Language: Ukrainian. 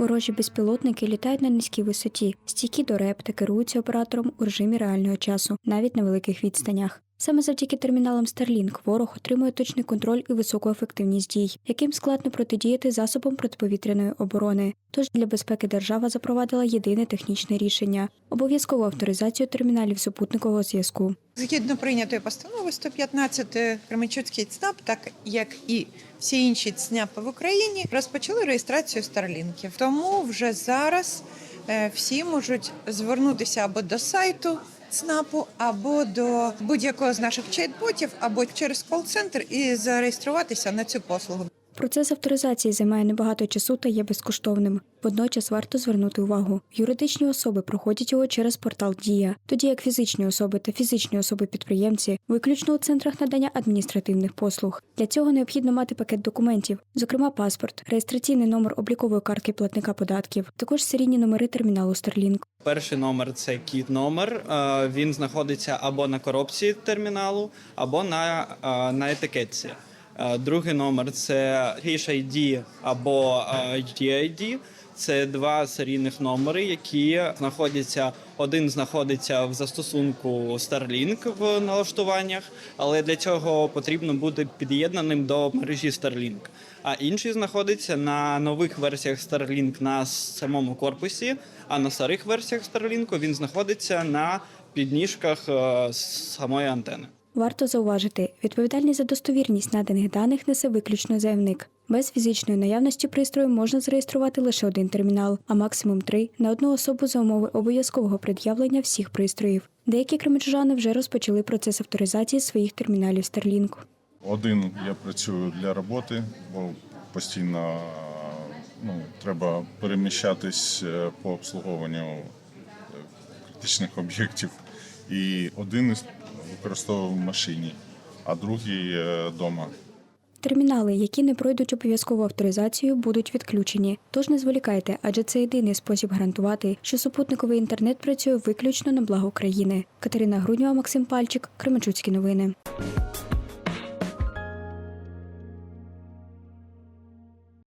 Ворожі безпілотники літають на низькій висоті, стійкі до реп та керуються оператором у режимі реального часу, навіть на великих відстанях. Саме завдяки терміналам Starlink ворог отримує точний контроль і високу ефективність дій, яким складно протидіяти засобам протиповітряної оборони. Тож для безпеки держава запровадила єдине технічне рішення обов'язкову авторизацію терміналів супутникового зв'язку. Згідно прийнятої постанови 115 Кременчуцький ЦНАП, так як і всі інші ЦНАПи в Україні, розпочали реєстрацію старлінків. Тому вже зараз е, всі можуть звернутися або до сайту ЦНАПу, або до будь-якого з наших чат-ботів, або через кол-центр і зареєструватися на цю послугу. Процес авторизації займає небагато часу та є безкоштовним. Водночас варто звернути увагу. Юридичні особи проходять його через портал Дія, тоді як фізичні особи та фізичні особи-підприємці виключно у центрах надання адміністративних послуг. Для цього необхідно мати пакет документів, зокрема паспорт, реєстраційний номер облікової картки платника податків, також серійні номери терміналу Starlink. Перший номер це кіт номер. Е, Він знаходиться або на коробці терміналу, або на, е, на етикетці. Е, Другий номер це Hash ID або е, UTID. Це два серійних номери, які знаходяться. Один знаходиться в застосунку Starlink в налаштуваннях, але для цього потрібно бути під'єднаним до мережі Starlink. А інший знаходиться на нових версіях Starlink на самому корпусі, а на старих версіях Starlink він знаходиться на підніжках е, самої антени. Варто зауважити, відповідальність за достовірність наданих даних несе виключно заявник. Без фізичної наявності пристрою можна зареєструвати лише один термінал, а максимум три на одну особу за умови обов'язкового пред'явлення всіх пристроїв. Деякі кременчужани вже розпочали процес авторизації своїх терміналів Starlink. Один я працюю для роботи, бо постійно ну, треба переміщатись е, по обслуговуванню е, критичних об'єктів. І один із використовую в машині, а другий вдома. Термінали, які не пройдуть обов'язкову авторизацію, будуть відключені. Тож не зволікайте, адже це єдиний спосіб гарантувати, що супутниковий інтернет працює виключно на благо країни. Катерина Груднєва, Максим Пальчик, Кременчуцькі новини.